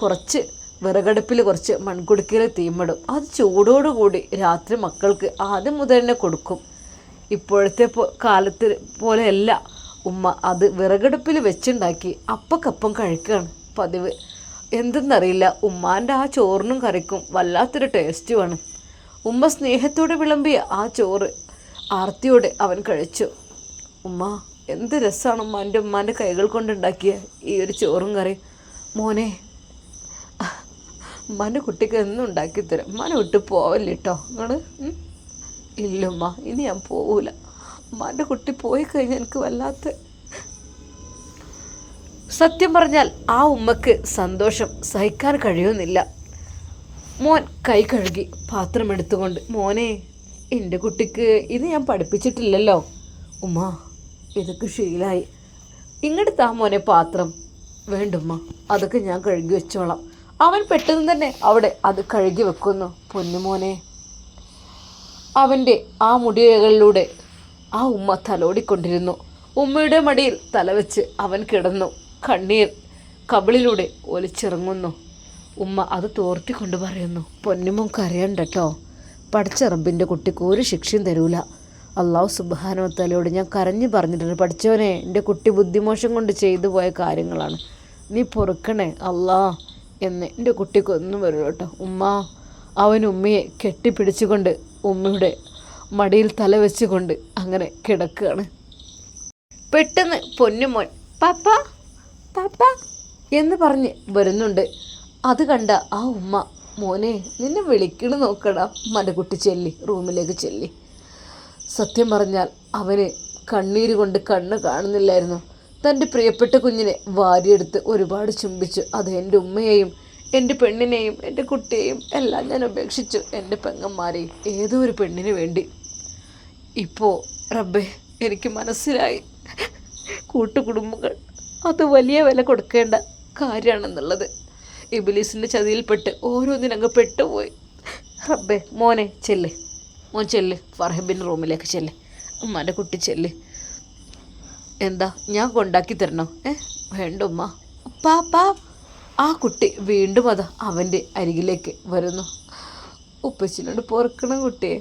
കുറച്ച് വിറകടുപ്പിൽ കുറച്ച് മൺകുടുക്കിയിൽ തീമിടും. അത് ചൂടോടുകൂടി രാത്രി മക്കൾക്ക് ആദ്യം മുതൽ തന്നെ കൊടുക്കും. ഇപ്പോഴത്തെ കാലത്ത് പോലെയല്ല ഉമ്മ. അത് വിറകടുപ്പിൽ വെച്ചുണ്ടാക്കി അപ്പക്കപ്പം കഴിക്കുകയാണ് പതിവ്. എന്തെന്നറിയില്ല ഉമ്മാന്റെ ആ ചോറിനും കറിക്കും വല്ലാത്തൊരു ടേസ്റ്റുമാണ്. ഉമ്മ സ്നേഹത്തോടെ വിളമ്പിയ ആ ചോറ് ആർത്തിയോടെ അവൻ കഴിച്ചു. ഉമ്മ എന്ത് രസമാണ് ഉമ്മ എന്റെ ഉമ്മാന്റെ കൈകൾ കൊണ്ടുണ്ടാക്കിയ ഈ ഒരു ചോറും കറി മോനെ ഉമ്മാന്റെ കുട്ടിക്ക് എന്നും ഉണ്ടാക്കി തരാം. ഉമ്മാനെ വിട്ട് പോവല്ലേ കേട്ടോ നിങ്ങൾ ഇല്ലുമ്മ ഇനി ഞാൻ പോവില്ല ഉമ്മാന്റെ കുട്ടി പോയി കഴിഞ്ഞാൽ എനിക്ക് വല്ലാത്ത സത്യം പറഞ്ഞാൽ ആ ഉമ്മക്ക് സന്തോഷം സഹിക്കാൻ കഴിയുന്നില്ല. മോൻ കൈ കഴുകി പാത്രം എടുത്തുകൊണ്ട് മോനെ എന്റെ കുട്ടിക്ക് ഇത് ഞാൻ പഠിപ്പിച്ചിട്ടില്ലല്ലോ. ഉമ്മ ഇതൊക്കെ ശീലായി. ഇങ്ങോട്ട് താ മോനെ പാത്രം. വേണ്ടുമ്മ അതൊക്കെ ഞാൻ കഴുകി വെച്ചോളാം. അവൻ പെട്ടെന്ന് തന്നെ അവിടെ അത് കഴുകി വെക്കുന്നു. പൊന്നുമോനെ അവന്റെ ആ മുടിയകളിലൂടെ ആ ഉമ്മ തലോടിക്കൊണ്ടിരുന്നു. ഉമ്മയുടെ മടിയിൽ തലവെച്ച് അവൻ കിടന്നു. കണ്ണീർ കബളിലൂടെ ഒലിച്ചിറങ്ങുന്നു. ഉമ്മ അത് തോർത്തിക്കൊണ്ട് പറയുന്നു പൊന്നുമോൻ കരയണ്ട കേട്ടോ പഠിച്ച റബ്ബിന്റെ കുട്ടിക്ക് ഒരു ശിക്ഷയും തരൂല. അള്ളാഹു സുബാനോത്തലയോട് ഞാൻ കരഞ്ഞു പറഞ്ഞിട്ടുണ്ട്. പഠിച്ചവനെ എന്റെ കുട്ടി ബുദ്ധിമോശം കൊണ്ട് ചെയ്തു പോയ കാര്യങ്ങളാണ്. നീ പൊറുക്കണേ അല്ലാ എന്ന് എന്റെ കുട്ടിക്കൊന്നും വരൂ കേട്ടോ. ഉമ്മ അവൻ ഉമ്മയെ കെട്ടിപ്പിടിച്ചുകൊണ്ട് ഉമ്മയുടെ മടിയിൽ തല വെച്ചുകൊണ്ട് അങ്ങനെ കിടക്കുകയാണ്. പെട്ടെന്ന് പൊന്നുമോൻ പാപ്പ പാപ്പ എന്ന് പറഞ്ഞ് വരുന്നുണ്ട്. അത് കണ്ട ആ ഉമ്മ മോനെ നിന്നെ വിളിക്കണ നോക്കടാ മലകുട്ടി ചെല്ലി റൂമിലേക്ക് ചെല്ലി. സത്യം പറഞ്ഞാൽ അവന് കണ്ണീര് കൊണ്ട് കണ്ണ് കാണുന്നില്ലായിരുന്നു. തന്റെ പ്രിയപ്പെട്ട കുഞ്ഞിനെ വാരിയെടുത്ത് ഒരുപാട് ചുംബിച്ചു. അത് എന്റെ ഉമ്മയെയും എന്റെ പെണ്ണിനെയും എന്റെ കുട്ടിയെയും എല്ലാം ഞാൻ ഉപേക്ഷിച്ചു. എന്റെ പെങ്ങന്മാരെയും ഏതോ ഒരു പെണ്ണിന് വേണ്ടി. ഇപ്പോൾ റബ്ബെ എനിക്ക് മനസ്സിലായി. കൂട്ടുകുടുംബങ്ങൾ അത് വലിയ വില കൊടുക്കേണ്ട കാര്യമാണെന്നുള്ളത്. ഇബിലീസിന്റെ ചതിയിൽപ്പെട്ട് ഓരോന്നിനങ്ങ് പെട്ടുപോയി. റബ്ബെ മോനെ ചെല്ല്. മോൻ ചെല്ല് ഫർഹബിന്റെ റൂമിലേക്ക് ചെല്ല്. ഉമ്മാന്റെ കുട്ടി ചെല്ല്. എന്താ ഞാൻ കൊണ്ടാക്കി തരണോ? ഏ വേണ്ട ഉമ്മ. പാ ആ കുട്ടി വീണ്ടും അതാ അവന്റെ അരികിലേക്ക് വരുന്നു. ഉപ്പച്ചിനോട് പൊറുക്കണം കുട്ടിയെ.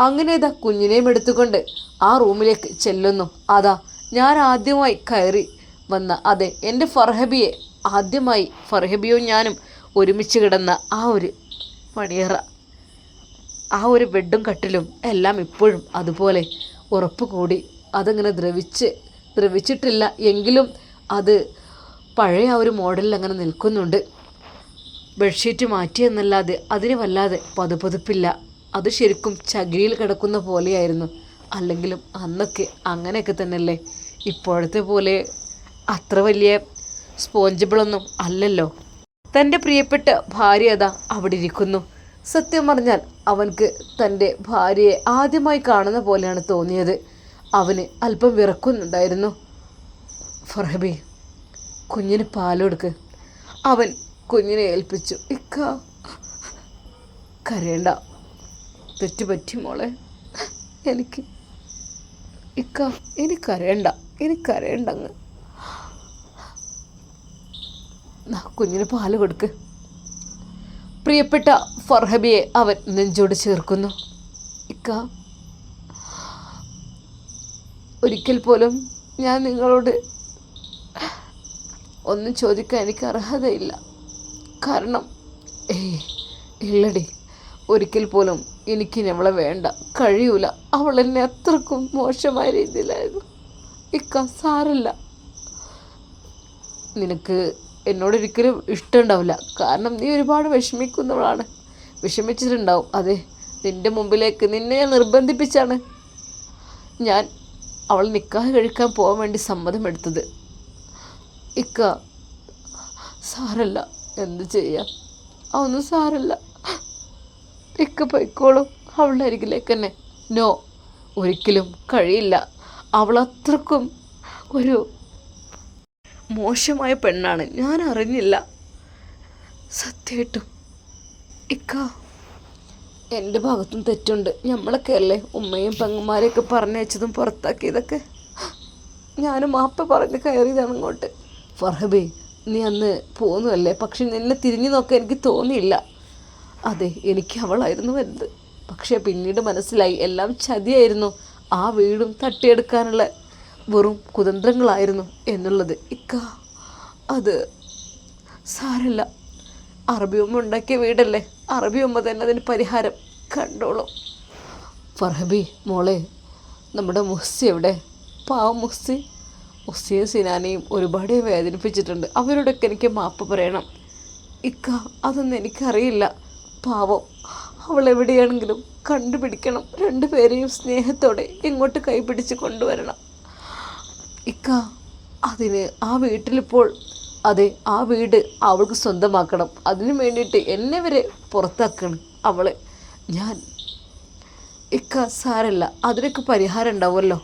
അങ്ങനെ ഇതാ കുഞ്ഞിനെയും എടുത്തുകൊണ്ട് ആ റൂമിലേക്ക് ചെല്ലുന്നു. അതാ ഞാൻ ആദ്യമായി കയറി വന്ന അതെ എന്റെ ഫർഹബിയെ ആദ്യമായി ഫർഹബിയും ഞാനും ഒരുമിച്ച് കിടന്ന ആ ഒരു പണിയറ. ആ ഒരു ബെഡും കട്ടിലും എല്ലാം ഇപ്പോഴും അതുപോലെ ഉറപ്പ് കൂടി. അതങ്ങനെ ദ്രവിച്ച് ദ്രവിച്ചിട്ടില്ല എങ്കിലും അത് പഴയ ആ ഒരു മോഡലിൽ അങ്ങനെ നിൽക്കുന്നുണ്ട്. ബെഡ്ഷീറ്റ് മാറ്റിയെന്നല്ലാതെ അതിന് വല്ലാതെ പതുപതുപ്പില്ല. അത് ശരിക്കും ചകിരിയിൽ കിടക്കുന്ന പോലെയായിരുന്നു. അല്ലെങ്കിലും അന്നൊക്കെ അങ്ങനെയൊക്കെ തന്നെയല്ലേ? ഇപ്പോഴത്തെ പോലെ അത്ര വലിയ സ്പോഞ്ചബിളൊന്നും അല്ലല്ലോ. തന്റെ പ്രിയപ്പെട്ട ഭാര്യ അതാ അവിടെ ഇരിക്കുന്നു. സത്യം പറഞ്ഞാൽ അവൻക്ക് തന്റെ ഭാര്യയെ ആദ്യമായി കാണുന്ന പോലെയാണ് തോന്നിയത്. അവന് അല്പം വിറക്കുന്നുണ്ടായിരുന്നു. ഫറബി കുഞ്ഞിന് പാലൊടുക്ക്. അവൻ കുഞ്ഞിനെ ഏൽപ്പിച്ചു. ഇക്ക കരയണ്ട. തെറ്റുപറ്റി മോളെ. എനിക്ക് ഇക്ക എനിക്കറിയണ്ട എനിക്കറിയണ്ട അങ്ങ് നാ കുഞ്ഞിന് പാൽ കൊടുക്ക്. പ്രിയപ്പെട്ട ഫർഹബിയെ അവൻ നെഞ്ചോട് ചേർക്കുന്നു. ഇക്ക ഒരിക്കൽ പോലും ഞാൻ നിങ്ങളോട് ഒന്നും ചോദിക്കാൻ എനിക്ക് അർഹതയില്ല. കാരണം ഏയ് ഇല്ലടി ഒരിക്കൽ പോലും എനിക്ക് നമ്മളെ വേണ്ട കഴിയൂല. അവൾ എന്നെ അത്രക്കും മോശമായ രീതിയിലായിരുന്നു. ഇക്ക സാരല്ല. നിനക്ക് എന്നോടൊരിക്കലും ഇഷ്ടമുണ്ടാവില്ല. കാരണം നീ ഒരുപാട് വിഷമിക്കുന്നവളാണ്. വിഷമിച്ചിട്ടുണ്ടാവും. അതെ നിന്റെ മുമ്പിലേക്ക് നിന്നെ ഞാൻ നിർബന്ധിപ്പിച്ചാണ്. ഞാൻ അവൾ നിക്കാഹ് കഴിക്കാൻ പോകാൻ വേണ്ടി സമ്മതമെടുത്തത്. ഇക്ക സാരല്ല. എന്ത് ചെയ്യാം? അതൊന്നും സാരല്ല. ഇക്ക പൊയ്ക്കോളും. അവളുടെ അരികിലേക്ക് തന്നെ. നോ ഒരിക്കലും കഴിയില്ല. അവളത്രക്കും ഒരു മോശമായ പെണ്ണാണ്. ഞാൻ അറിഞ്ഞില്ല. സത്യമായിട്ടും ഇക്ക എന്റെ ഭാഗത്തും തെറ്റുണ്ട്. നമ്മളൊക്കെ അല്ലേ? ഉമ്മയും പെങ്ങന്മാരെയൊക്കെ പറഞ്ഞയച്ചതും പുറത്താക്കിയതൊക്കെ. ഞാനും മാപ്പ പറഞ്ഞ് കയറിയതാണ് അങ്ങോട്ട് ഫർഹബേ നീ അന്ന് പോന്നുമല്ലേ പക്ഷെ നിന്നെ തിരിഞ്ഞു നോക്കാൻ എനിക്ക് തോന്നിയില്ല. അതെ എനിക്ക് അവളായിരുന്നു വലുത്. പക്ഷേ പിന്നീട് മനസ്സിലായി എല്ലാം ചതിയായിരുന്നു. ആ വീടും തട്ടിയെടുക്കാനുള്ള വെറും കുതന്ത്രങ്ങളായിരുന്നു എന്നുള്ളത്. ഇക്ക അത് സാരല്ല. അറബി ഉമ്മ ഉണ്ടാക്കിയ വീടല്ലേ? അറബി ഉമ്മ തന്നെ അതിന് പരിഹാരം കണ്ടോളൂ. ഫർഹബി മോളെ നമ്മുടെ മുസ്സി എവിടെ? പാവം മുസ്സി മുസ്സിയും സിനാനെയും ഒരുപാട് വേദനിപ്പിച്ചിട്ടുണ്ട്. അവരോടൊക്കെ എനിക്ക് മാപ്പ് പറയണം. ഇക്ക അതൊന്നും എനിക്കറിയില്ല. പാവം. അവൾ എവിടെയാണെങ്കിലും കണ്ടുപിടിക്കണം. രണ്ടുപേരെയും സ്നേഹത്തോടെ ഇങ്ങോട്ട് കൈപിടിച്ച് കൊണ്ടുവരണം. ഇക്ക അതിന് ആ വീട്ടിലിപ്പോൾ അതെ ആ വീട് അവൾക്ക് സ്വന്തമാക്കണം. അതിനു വേണ്ടിയിട്ട് എന്നെ വരെ പുറത്താക്കണം അവളെ. ഞാൻ ഇക്ക സാരല്ല അതിനൊക്കെ പരിഹാരം ഉണ്ടാവുമല്ലോ.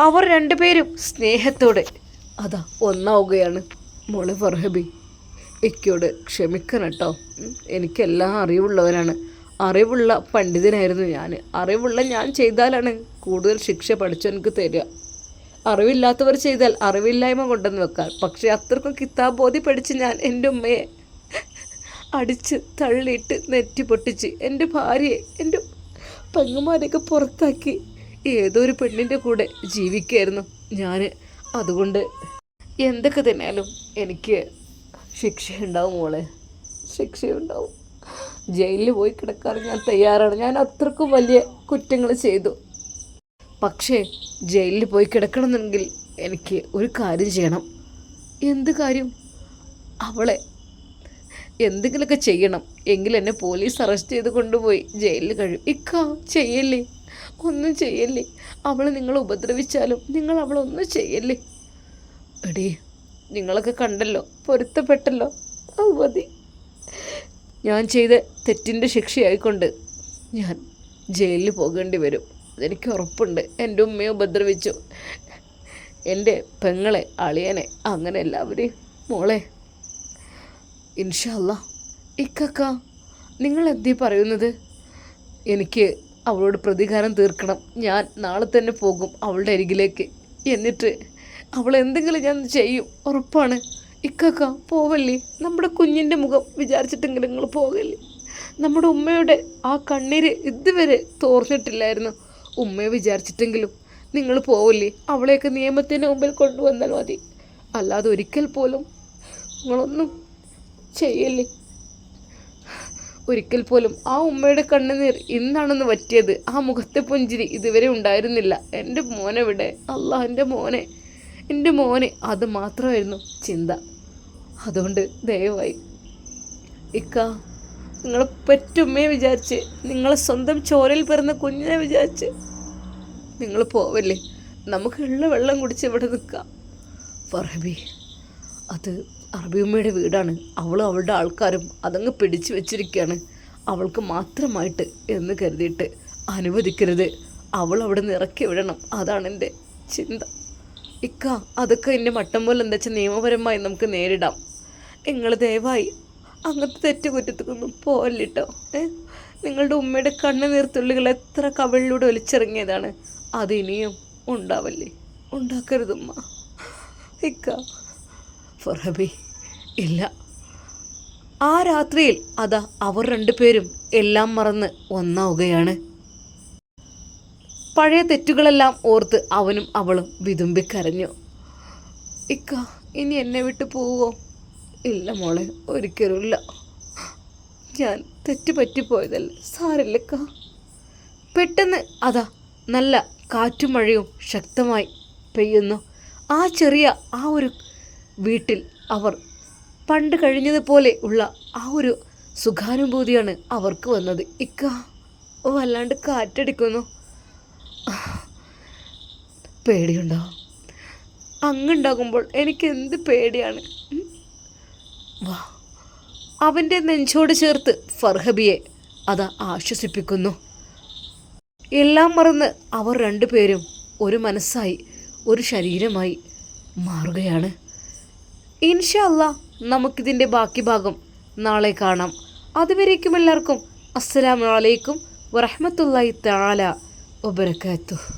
അവർ രണ്ടുപേരും സ്നേഹത്തോടെ അതാ ഒന്നാവുകയാണ് മോളെ ഫർഹബി. ഇക്കയോട് ക്ഷമിക്കണം കേട്ടോ. എനിക്കെല്ലാം അറിവുള്ളവനാണ്. അറിവുള്ള പണ്ഡിതനായിരുന്നു ഞാൻ അറിവുള്ള ഞാൻ ചെയ്താലാണ് കൂടുതൽ ശിക്ഷ പഠിച്ചവനക്ക് തരിക. അറിവില്ലാത്തവർ ചെയ്താൽ അറിവില്ലായ്മ കൊണ്ടെന്ന് വെക്കാം പക്ഷേ അത്രക്കും കിതാബ് ബോധി പഠിച്ച് ഞാൻ എന്റെ ഉമ്മയെ അടിച്ച് തള്ളിയിട്ട് നെറ്റി പൊട്ടിച്ച് എന്റെ ഭാര്യയെ എന്റെ പെങ്ങുമാരെയൊക്കെ പുറത്താക്കി ഏതോ ഒരു പെണ്ണിന്റെ കൂടെ ജീവിക്കുകയായിരുന്നു ഞാൻ അതുകൊണ്ട് എന്തൊക്കെ തന്നെയാലും എനിക്ക് ശിക്ഷയുണ്ടാവും മോളെ. ശിക്ഷയുണ്ടാവും. ജയിലിൽ പോയി കിടക്കാൻ ഞാൻ തയ്യാറാണ്. ഞാൻ അത്രക്കും വലിയ കുറ്റങ്ങൾ ചെയ്തു. പക്ഷേ ജയിലിൽ പോയി കിടക്കണമെന്നെങ്കിൽ എനിക്ക് ഒരു കാര്യം ചെയ്യണം. എന്ത് കാര്യം? അവളെ എന്തെങ്കിലുമൊക്കെ ചെയ്യണം. എങ്കിൽ എന്നെ പോലീസ് അറസ്റ്റ് ചെയ്ത് കൊണ്ടുപോയി ജയിലിൽ കഴിയും. ഇക്ക ചെയ്യല്ലേ? ഒന്നും ചെയ്യല്ലേ? അവളെ നിങ്ങൾ ഉപദ്രവിച്ചാലും നിങ്ങൾ അവളെ ഒന്നും ചെയ്യല്ലേ? എടീ നിങ്ങളൊക്കെ കണ്ടല്ലോ പൊരുത്തപ്പെട്ടല്ലോ. അത് മതി. ഞാൻ ചെയ്ത തെറ്റിന്റെ ശിക്ഷയായിക്കൊണ്ട് ഞാൻ ജയിലിൽ പോകേണ്ടി വരും. അതെനിക്ക് ഉറപ്പുണ്ട്. എന്റെ ഉമ്മയെ ഉപദ്രവിച്ചു. എന്റെ പെങ്ങളെ അളിയനെ അങ്ങനെ എല്ലാവരെയും. മോളെ ഇൻഷല്ല ഇക്കക്ക നിങ്ങൾ എന്തീ പറയുന്നത്? എനിക്ക് അവളോട് പ്രതികാരം തീർക്കണം. ഞാൻ നാളെ തന്നെ പോകും അവളുടെ അരികിലേക്ക്. എന്നിട്ട് അവൾ എന്തെങ്കിലും ഞാൻ ചെയ്യും. ഉറപ്പാണ്. ഇക്കക്ക പോവല്ലേ? നമ്മുടെ കുഞ്ഞിന്റെ മുഖം വിചാരിച്ചിട്ടെങ്കിലും നിങ്ങൾ പോകല്ലേ? നമ്മുടെ ഉമ്മയുടെ ആ കണ്ണീര് ഇതുവരെ തോർന്നിട്ടില്ലായിരുന്നു. ഉമ്മയെ വിചാരിച്ചിട്ടെങ്കിലും നിങ്ങൾ പോവല്ലേ? അവളെയൊക്കെ നിയമത്തിന് മുമ്പിൽ കൊണ്ടുവന്നാൽ മതി. അല്ലാതെ ഒരിക്കൽ പോലും നിങ്ങളൊന്നും ചെയ്യല്ലേ? ഒരിക്കൽ പോലും ആ ഉമ്മയുടെ കണ്ണുനീർ ഇന്നാണെന്ന് പറ്റിയത് ആ മുഖത്തെ പുഞ്ചിരി ഇതുവരെ ഉണ്ടായിരുന്നില്ല. എന്റെ മോനെവിടെ? അല്ല എന്റെ മോനെ. എന്റെ മോനെ അത് മാത്രമായിരുന്നു ചിന്ത. അതുകൊണ്ട് ദയവായി. ഇക്ക നിങ്ങളെ പെറ്റുമ്മയെ വിചാരിച്ച് നിങ്ങളെ സ്വന്തം ചോരയിൽ പിറന്ന കുഞ്ഞിനെ വിചാരിച്ച്. നിങ്ങൾ പോവല്ലേ? നമുക്കുള്ള വെള്ളം കുടിച്ച് ഇവിടെ നിൽക്കാം. പറബി അത് അറബിയമ്മയുടെ വീടാണ്. അവളും അവളുടെ ആൾക്കാരും അതങ്ങ് പിടിച്ചു വെച്ചിരിക്കുകയാണ്. അവൾക്ക് മാത്രമായിട്ട് എന്ന് കരുതിയിട്ട് അനുവദിക്കരുത്. അവൾ അവിടെ നിന്ന് ഇറക്കി വിടണം. അതാണ് എന്റെ ചിന്ത. ഇക്ക അതൊക്കെ എന്റെ മട്ടം പോലെ എന്താ വെച്ചാൽ നിയമപരമായി നമുക്ക് നേരിടാം. നിങ്ങൾ ദയവായി അങ്ങനത്തെ തെറ്റുകുറ്റത്തൊന്നും പോവല്ലിട്ടോ. ഏഹ് നിങ്ങളുടെ ഉമ്മയുടെ കണ്ണുനീർത്തുള്ളികൾ എത്ര കവളിലൂടെ ഒലിച്ചിറങ്ങിയതാണ്. അത് ഇനിയും ഉണ്ടാവല്ലേ? ഉണ്ടാക്കരുതുമ്മ. ഇക്ക. ഫർഹബി ഇല്ല. ആ രാത്രിയിൽ അതാ അവർ രണ്ടുപേരും എല്ലാം മറന്ന് ഒന്നാവുകയാണ് പഴയ തെറ്റുകളെല്ലാം ഓർത്ത് അവനും അവളും വിതുമ്പിക്കരഞ്ഞു. ഇക്ക ഇനി എന്നെ വിട്ടു പോവോ? ഇല്ല മോളെ ഒരിക്കലുമില്ല. ഞാൻ തെറ്റ് പറ്റിപ്പോയതല്ലേ? സാരില്ലക്ക. പെട്ടെന്ന് അതാ നല്ല കാറ്റും മഴയും ശക്തമായി പെയ്യുന്നു. ആ ചെറിയ ആ ഒരു വീട്ടിൽ അവർ പണ്ട് കഴിഞ്ഞതുപോലെ ഉള്ള ആ ഒരു സുഖാനുഭൂതിയാണ് അവർക്ക് വന്നത്. ഇക്ക വല്ലാണ്ട് കാറ്റടിക്കുന്നു. പേടിയുണ്ടോ? അങ്ങുണ്ടാകുമ്പോൾ എനിക്ക് എന്ത് പേടിയാണ്? അവന്റെ നെഞ്ചോട് ചേർത്ത് ഫർഹബിയെ അത് ആശ്വസിപ്പിക്കുന്നു. എല്ലാം മറന്ന് അവർ രണ്ടുപേരും ഒരു മനസ്സായി ഒരു ശരീരമായി മാറുകയാണ്. ഇൻഷാ അല്ല നമുക്കിതിന്റെ ബാക്കി ഭാഗം നാളെ കാണാം. അതുവരേക്കും എല്ലാവർക്കും അസ്സലാമു അലൈക്കും വറഹ്മത്തുള്ളാഹി തആല വബറകാതുഹു